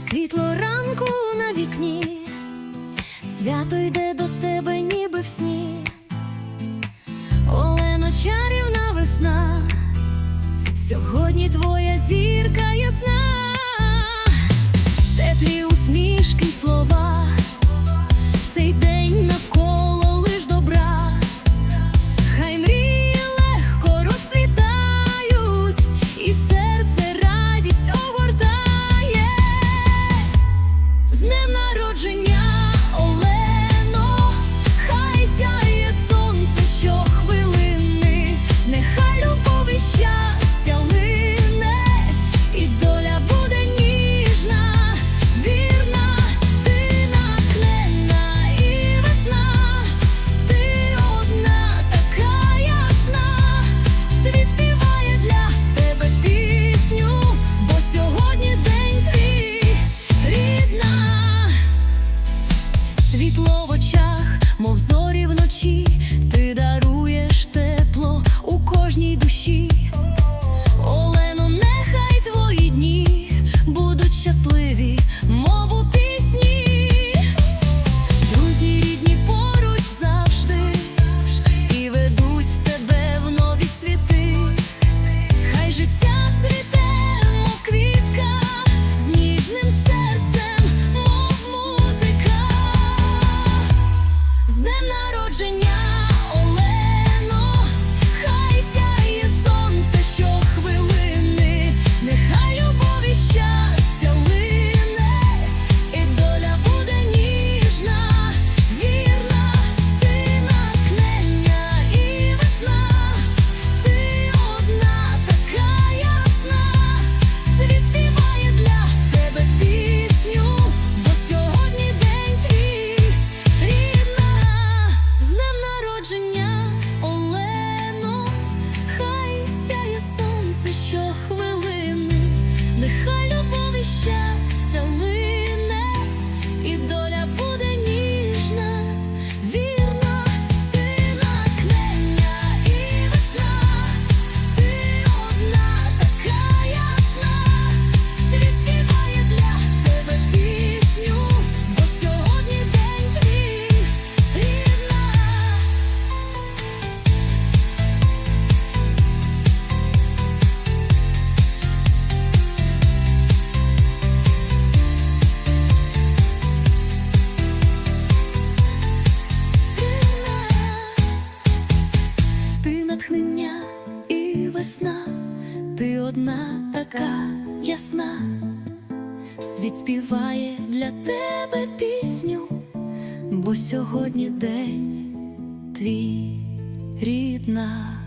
світло ранку на вікні, свято йде до тебе, ніби в сні, Олено чарівна весна, сьогодні твоя зірка ясна, теплі усмішки й слова. cheat. весна, ти одна така ясна, світ співає для тебе пісню, бо сьогодні день твій рідна.